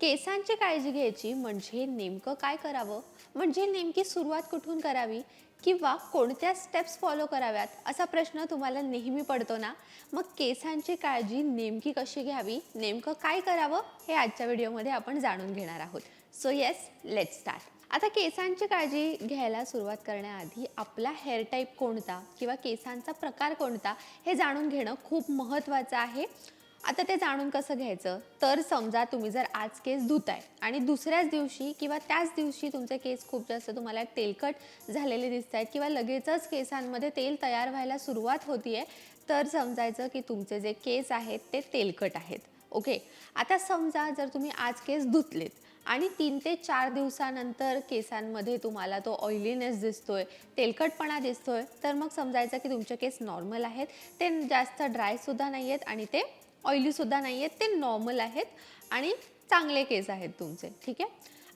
केसांची काळजी घ्यायची म्हणजे नेमकं काय करावं? म्हणजे नेमकी सुरुवात कुठून करावी? किंवा कोणत्या स्टेप्स फॉलो कराव्यात? असा प्रश्न तुम्हाला नेहमी पडतो ना? मग केसांची काळजी नेमकी कशी घ्यावी? नेमकं काय करावं? हे आजच्या व्हिडिओमध्ये आपण जाणून घेणार आहोत. सो येस लेट स्टार्ट आता केसांची काळजी घ्यायला सुरुवात करण्याआधी आपला हेअर टाईप कोणता? किंवा केसांचा प्रकार कोणता? हे जाणून घेणं खूप महत्त्वाचं आहे. आता ते जाणून कसं घ्यायचं? तर समजा तुम्ही जर आज केस धुताय आणि दुसऱ्याच दिवशी किंवा त्याच दिवशी तुमचे केस खूप जास्त तुम्हाला तेलकट झालेले दिसत आहेत किंवा लगेचच केसांमध्ये तेल तयार व्हायला सुरुवात होतीये तर समजायचं की तुमचे जे केस आहेत ते तेलकट आहेत. ओके? आता समजा जर तुम्ही आज केस धुतलेत आणि तीन ते चार दिवसानंतर केसांमध्ये तुम्हाला तो ऑइलीनेस दिसतोय तेलकटपणा दिसतोय तर मग समजायचं की तुमचे केस नॉर्मल आहेत ते जास्त ड्रायसुद्धा नाही आहेत आणि ते ऑइलीसुद्धा नाही आहेत ते नॉर्मल आहेत आणि चांगले केस आहेत तुमचे ठीक आहे?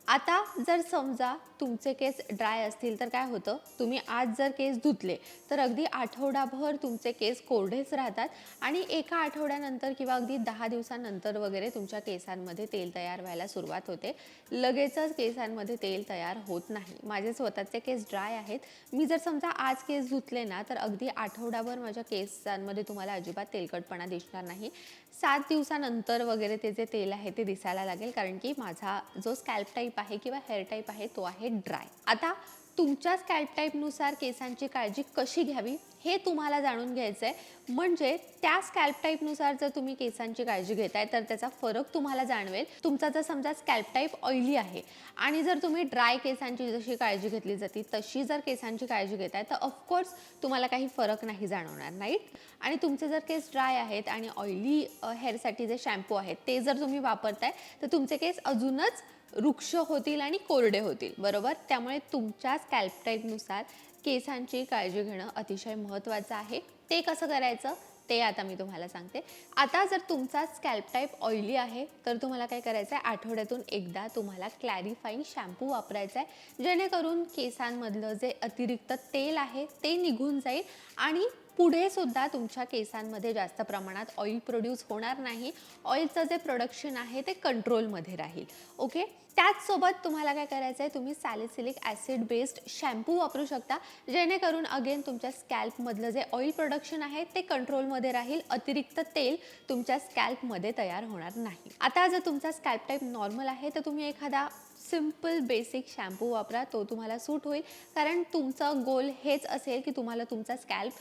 आता जर समजा तुमचे केस ड्राय असतील तर काय होतं? तुम्ही आज जर केस धुतले तर अगदी आठवडाभर तुमचे केस कोरडेच राहतात आणि एका आठवड्यानंतर किंवा अगदी दहा दिवसानंतर वगैरे तुमच्या केसांमध्ये तेल तयार व्हायला सुरुवात होते. लगेचच केसांमध्ये तेल तयार होत नाही. माझे स्वतःचे केस ड्राय आहेत. मी जर समजा आज केस धुतले ना तर अगदी आठवडाभर माझ्या केसांमध्ये तुम्हाला अजिबात तेलकटपणा दिसणार नाही. सात दिवसानंतर वगैरे ते जे तेल आहे ते दिसायला लागेल कारण की माझा जो स्कॅल्प टाईप आहे किंवा हेअर टाईप आहे तो आहे ड्राय आता तुमच्या स्कॅल्प टाईपनुसार केसांची काळजी कशी घ्यावी हे तुम्हाला जाणून घ्यायचं आहे म्हणजे त्या स्कॅल्प टाईपनुसार जर तुम्ही केसांची काळजी घेताय तर त्याचा फरक तुम्हाला जाणवेल. तुमचा जर समजा स्कॅल्प टाईप ऑइली आहे आणि जर तुम्ही ड्राय केसांची जशी काळजी घेतली जाते तशी जर केसांची काळजी घेताय तर ऑफकोर्स तुम्हाला काही फरक नाही जाणवणार नाईट आणि तुमचे जर केस ड्राय आहेत आणि ऑइली हेअरसाठी जे शॅम्पू आहेत ते जर तुम्ही वापरताय तर तुमचे केस अजूनच वृक्ष होतील आणि कोरडे होतील बरोबर? त्यामुळे तुमच्या स्कॅल्प टाईपनुसार केसांची काळजी घेणं अतिशय महत्त्वाचं आहे. ते कसं करायचं? ते आता मी तुम्हाला सांगते. आता जर तुमचा स्कॅल्प टाईप ऑइली आहे तर तुम्हाला काय करायचं आहे आठवड्यातून एकदा तुम्हाला क्लॅरिफाईंग शॅम्पू वापरायचा आहे जेणेकरून केसांमधलं जे अतिरिक्त तेल आहे ते निघून जाईल आणि पुढे सुद्धा तुमच्या केसांमध्ये जास्त प्रमाणात ऑइल प्रोड्यूस होणार नाही. ऑइलचं जे प्रोडक्शन आहे ते कंट्रोलमध्ये राहील. ओके त्याचसोबत तुम्हाला काय करायचं आहे तुम्ही सॅलिसिलिक ॲसिड बेस्ड शॅम्पू वापरू शकता. जेणेकरून अगेन तुमच्या स्कॅल्पमधलं जे ऑइल प्रोडक्शन आहे ते कंट्रोलमध्ये राहील. अतिरिक्त तेल तुमच्या स्कॅल्पमध्ये तयार होणार नाही. आता जर तुमचा स्कॅल्प टाईप नॉर्मल आहे तर तुम्ही एखादा सिंपल बेसिक शॅम्पू वापरा तो तुम्हाला सूट होईल. कारण तुमचं गोल हेच असेल की तुम्हाला तुमचा स्कॅल्प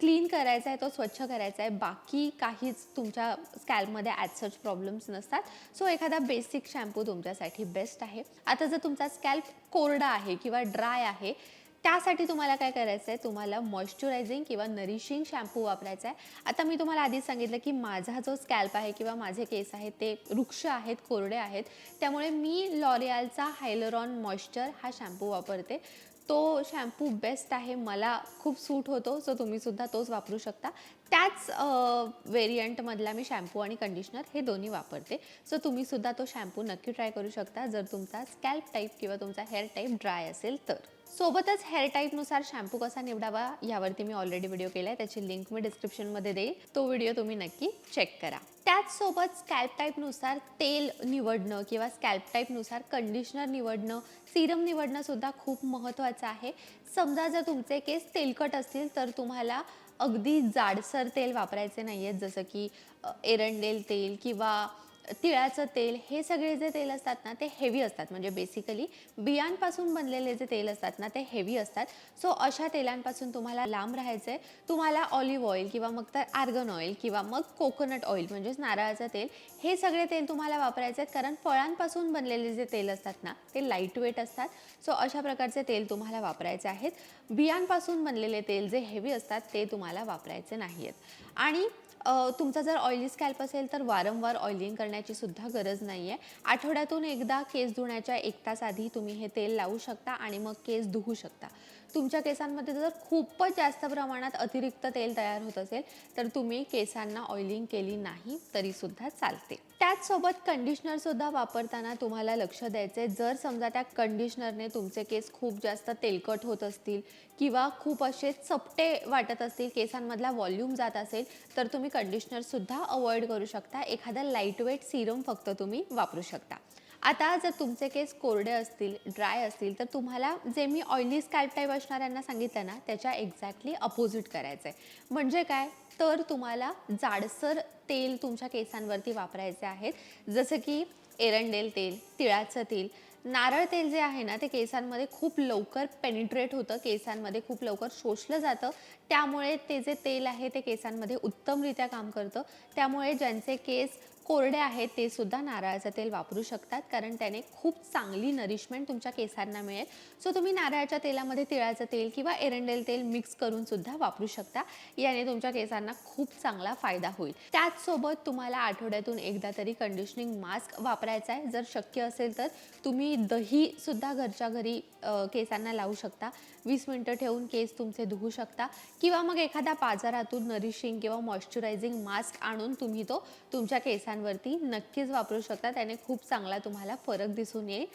क्लीन करायचा आहे तो स्वच्छ करायचा आहे. बाकी काहीच तुमच्या स्कॅल्पमध्ये ॲज सच प्रॉब्लेम्स नसतात. सो एखादा बेसिक शॅम्पू तुमच्यासाठी बेस्ट आहे. आता जर तुमचा स्कॅल्प कोरडा आहे किंवा ड्राय आहे त्यासाठी तुम्हाला काय करायचं आहे तुम्हाला मॉइश्चरायझिंग किंवा नरिशिंग शॅम्पू वापरायचा आहे आता मी तुम्हाला आधीच सांगितलं की माझा जो स्कॅल्प आहे किंवा माझे केस आहेत ते वृक्ष आहेत कोरडे आहेत. त्यामुळे मी लॉरियालचा हायलरॉन मॉइश्चर हा शॅम्पू वापरते. तो शॅम्पू बेस्ट आहे. मला खूप सूट होतो सो तुम्हीसुद्धा तोच वापरू शकता. त्याच वेरियंटमधला मी शॅम्पू आणि कंडिशनर हे दोन्ही वापरते. सो तुम्हीसुद्धा तो शॅम्पू नक्की ट्राय करू शकता. जर तुमचा स्कॅल्प टाईप किंवा तुमचा हेअर टाईप ड्राय असेल तर. सोबतच हेअर टाईपनुसार शॅम्पू कसा निवडावा यावरती मी ऑलरेडी व्हिडिओ केला आहे त्याची लिंक मी डिस्क्रिप्शनमध्ये देईल तो व्हिडिओ तुम्ही नक्की चेक करा. त्याचसोबत स्कॅल्प टाईपनुसार तेल निवडणं किंवा स्कॅल्प टाईपनुसार कंडिशनर निवडणं सिरम निवडणंसुद्धा खूप महत्त्वाचं आहे. समजा जर तुमचे केस तेलकट असतील तर तुम्हाला अगदी जाडसर तेल वापरायचे नाही आहेत जसं की एरंडेल तेल किंवा तिळाचं तेल हे सगळे जे तेल असतात ना ते हेवी असतात. म्हणजे बेसिकली बियांपासून बनलेले जे तेल असतात ना ते हेवी असतात. सो अशा तेलांपासून तुम्हाला लांब राहायचं आहे तुम्हाला ऑलिव्ह ऑइल किंवा मग तर आर्गन ऑइल किंवा मग कोकोनट ऑइल म्हणजेच नारळाचं तेल हे सगळे तेल तुम्हाला वापरायचे आहेत कारण फळांपासून बनलेले जे तेल असतात ना ते लाइट वेट असतात. सो अशा प्रकारचे तेल तुम्हाला वापरायचे आहेत. बियांपासून बनलेले तेल जे हेवी असतात ते तुम्हाला वापरायचे नाही आहेत आणि तुमचा जर ऑइली स्कॅल्प असेल तर वारंवार ऑइलिंग करण्याची सुद्धा गरज नाही आहे आठवड्यातून एकदा केस धुण्याच्या एक तास आधी तुम्ही हे तेल लावू शकता आणि मग केस धुवू शकता. तुमच्या केसांमध्ये जर खूपच जास्त प्रमाणात अतिरिक्त तेल तयार होत असेल तर तुम्ही केसांना ऑइलिंग केली नाही तरीसुद्धा चालते. त्याचसोबत कंडिशनरसुद्धा वापरताना तुम्हाला लक्ष द्यायचे जर समजा त्या कंडिशनरने तुमचे केस खूप जास्त तेलकट होत असतील किंवा खूप असे चपटे वाटत असतील केसांमधला व्हॉल्यूम जात असेल तर तुम्ही कंडिशनरसुद्धा अवॉइड करू शकता. एखादा लाईटवेट सिरम फक्त तुम्ही वापरू शकता. आता जर तुमचे केस कोरडे असतील ड्राय असतील तर तुम्हाला जे मी ऑइली स्कॅल्प टाईप असणाऱ्यांना सांगितलं ना त्याच्या एक्झॅक्टली अपोजिट करायचं आहे म्हणजे काय? तर तुम्हाला जाडसर तेल तुमच्या केसांवरती वापरायचे आहेत. जसं की एरंडेल तेल तिळाचं तेल. नारळ तेल जे आहे ना ते केसांमध्ये खूप लवकर पेनिट्रेट होतं केसांमध्ये खूप लवकर शोषलं जातं. त्यामुळे ते जे तेल आहे ते केसांमध्ये उत्तमरित्या काम करतं. त्यामुळे ज्यांचे केस कोरडे आहेत ते सुद्धा नारळाचं तेल वापरू शकतात कारण त्याने खूप चांगली नरिशमेंट तुमच्या केसांना मिळेल. सो तुम्ही नारळाच्या तेलामध्ये तिळाचं तेल किंवा एरंडेल तेल मिक्स करून सुद्धा वापरू शकता. याने तुमच्या केसांना खूप चांगला फायदा होईल. त्याचसोबत तुम्हाला आठवड्यातून एकदा तरी कंडिशनिंग मास्क वापरायचा आहे. जर शक्य असेल तर तुम्ही दही सुद्धा घरच्या घरी केसांना लावू शकता. वीस मिनटं ठेवून केस तुमचे धुवू शकता. किंवा मग एखादा बाजारातून नरिशिंग किंवा मॉइश्चरायझिंग मास्क आणून तुम्ही तो तुमच्या केसांवरती नक्कीच वापरू शकता. त्याने खूप चांगला तुम्हाला फरक दिसून येईल.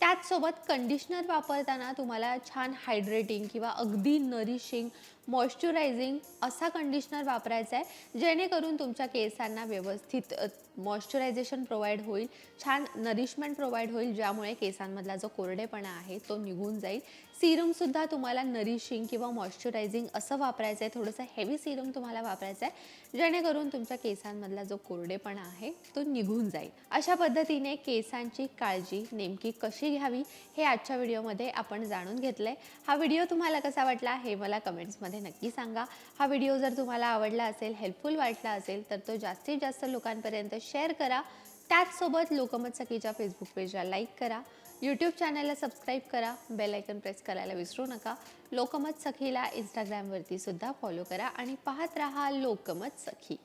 त्याचसोबत कंडिशनर वापरताना तुम्हाला छान हायड्रेटिंग किंवा अगदी नरिशिंग मॉइश्चरायझिंग असा कंडिशनर वापरायचा आहे जेणेकरून तुमच्या केसांना व्यवस्थित मॉइश्चरायझेशन प्रोव्हाइड होईल छान नरिशमेंट प्रोव्हाइड होईल ज्यामुळे केसांमधला जो कोरडेपणा आहे तो निघून जाईल. सिरमसुद्धा तुम्हाला नरिशिंग किंवा मॉइश्चरायझिंग असं वापरायचं आहे थोडंसं हेवी सिरम तुम्हाला वापरायचं आहे जेणेकरून तुमच्या केसांमधला जो कोरडेपणा आहे तो निघून जाईल. अशा पद्धतीने केसांची काळजी नेमकी कशी घ्यावी हे आजच्या व्हिडिओमध्ये आपण जाणून घेतलं आहे हा व्हिडिओ तुम्हाला कसा वाटला हे मला कमेंट्समध्ये नक्की सांगा. हा व्हिडिओ जर तुम्हाला आवडला असेल हेल्पफुल वाटला असेल तर तो जास्तीत जास्त लोकांपर्यंत शेअर करा. त्याचसोबत लोकमत सखीच्या फेसबुक पेजला लाईक करा. यूट्यूब चॅनलला सबस्क्राईब करा. बेल आयकन प्रेस करायला विसरू नका. लोकमत सखीला इंस्टाग्रामवरती सुद्धा फॉलो करा आणि पाहत राहा लोकमत सखी